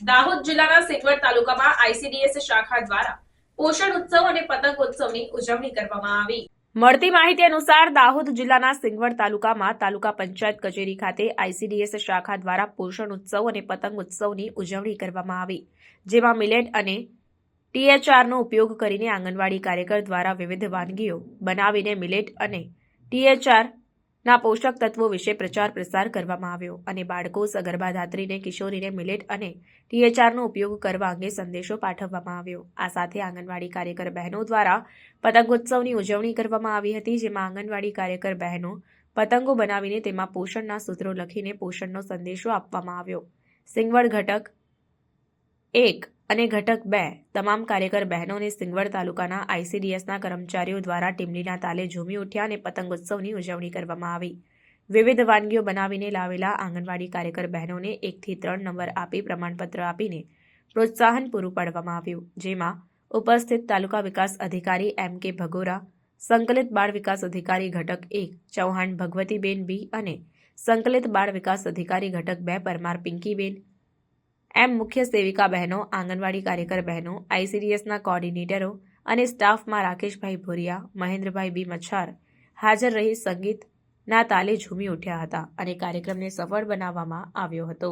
દાહોદ જિલ્લાના સિંગવડ તાલુકામાં આઈસીડીએસ શાખા દ્વારા પોષણ ઉત્સવ અને પતંગ ઉત્સવની ઉજવણી કરવામાં આવી. મળતી માહિતી અનુસાર દાહોદ જિલ્લાના સિંગવડ તાલુકામાં તાલુકા પંચાયત કચેરી ખાતે આઈસીડીએસ શાખા દ્વારા પોષણ ઉત્સવ અને પતંગ ઉત્સવની ઉજવણી કરવામાં આવી, જેમાં મિલેટ અને ટીએચઆરનો ઉપયોગ કરીને આંગણવાડી કાર્યકર દ્વારા વિવિધ વાનગીઓ બનાવીને મિલેટ અને ટીએચઆર ના પોષક તત્વો વિશે પ્રચાર પ્રસાર કરવામાં આવ્યો અને બાળકો સગર્ભા ધાત્રીને કિશોરીને મિલેટ અને ટીએચઆરનો ઉપયોગ કરવા અંગે સંદેશો પાઠવવામાં આવ્યો. આ સાથે આંગણવાડી કાર્યકર બહેનો દ્વારા પતંગોત્સવની ઉજવણી કરવામાં આવી હતી, જેમાં આંગણવાડી કાર્યકર બહેનો પતંગો બનાવીને તેમાં પોષણના સૂત્રો લખીને પોષણનો સંદેશો આપવામાં આવ્યો. સિંગવડ ઘટક એક અને ઘટક બે, તમામ કાર્યકર બહેનોને સિંગવડ તાલુકાના આઈસીડીએસના કર્મચારીઓ દ્વારા ટીમલીના તાલે ઝૂમી ઉઠ્યા અને પતંગ ઉત્સવની ઉજવણી કરવામાં આવી. વિવિધ વાનગીઓ બનાવીને લાવેલા આંગણવાડી કાર્યકર બહેનોને એકથી ત્રણ નંબર આપી પ્રમાણપત્ર આપીને પ્રોત્સાહન પૂરું પાડવામાં આવ્યું, જેમાં ઉપસ્થિત તાલુકા વિકાસ અધિકારી એમ કે ભગોરા, સંકલિત બાળ વિકાસ અધિકારી ઘટક એક, ચૌહાણ ભગવતીબેન બી અને સંકલિત બાળ વિકાસ અધિકારી ઘટક બે પરમાર પિંકીબેન એમ મુખ્ય સેવિકા બહેનો, આંગણવાડી કાર્યકર બહેનો, આઈસીડીએસના કોઓર્ડિનેટરો અને સ્ટાફમાં રાકેશભાઈ ભોરિયા, મહેન્દ્રભાઈ બી મચ્છાર હાજર રહી સંગીતના તાલે ઝૂમી ઉઠ્યા હતા અને કાર્યક્રમને સફળ બનાવવામાં આવ્યો હતો.